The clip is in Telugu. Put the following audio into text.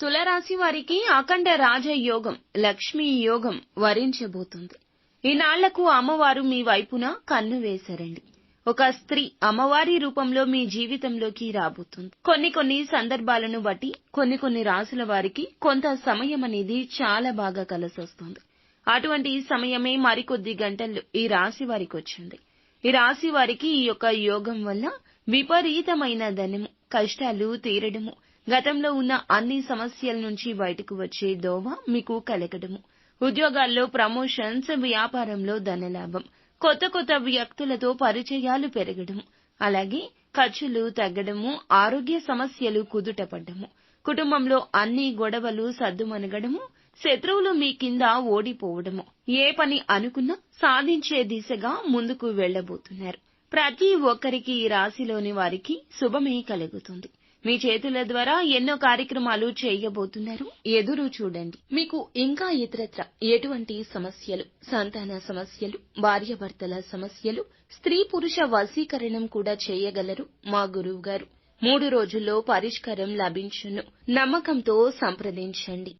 తులరాశి వారికి అఖండ రాజయోగం లక్ష్మీ యోగం వరించబోతుంది. ఈనాళ్ళకు అమ్మవారు మీ వైపున కన్ను వేశారండి. ఒక స్త్రీ అమ్మవారి రూపంలో మీ జీవితంలోకి రాబోతుంది. కొన్ని కొన్ని సందర్భాలను బట్టి కొన్ని కొన్ని రాసుల వారికి కొంత సమయం అనేది చాలా బాగా కలిసొస్తుంది. అటువంటి సమయమే మరికొద్ది గంటల్లో ఈ రాశి వారికి వచ్చింది. ఈ రాశి వారికి ఈ యొక్క యోగం వల్ల విపరీతమైన ధనము కష్టాలు తీరడము గతంలో ఉన్న అన్ని సమస్యల నుంచి బయటకు వచ్చే దోవ మీకు కలగడము. ఉద్యోగాల్లో ప్రమోషన్స్ వ్యాపారంలో ధనలాభం. కొత్త కొత్త వ్యక్తులతో పరిచయాలు పెరగడం అలాగే ఖర్చులు తగ్గడము ఆరోగ్య సమస్యలు కుదుటపడ్డము. కుటుంబంలో అన్ని గొడవలు సద్దుమనగడము శత్రువులు మీ కింద ఓడిపోవడము. ఏ పని అనుకున్నా సాధించే దిశగా ముందుకు వెళ్ళబోతున్నారు ప్రతి ఒక్కరికి ఈ రాశిలోని వారికి శుభమే కలుగుతుంది. మీ చేతుల ద్వారా ఎన్నో కార్యక్రమాలు చేయబోతున్నారు. ఎదురు చూడండి. మీకు ఇంకా ఇతరత్ర ఎటువంటి సమస్యలు సంతాన సమస్యలు భార్యాభర్తల సమస్యలు స్త్రీ పురుష వశీకరణం కూడా చేయగలరు? మా గురువు గారు మూడు రోజుల్లో పరిష్కారం లభించును. నమ్మకంతో సంప్రదించండి.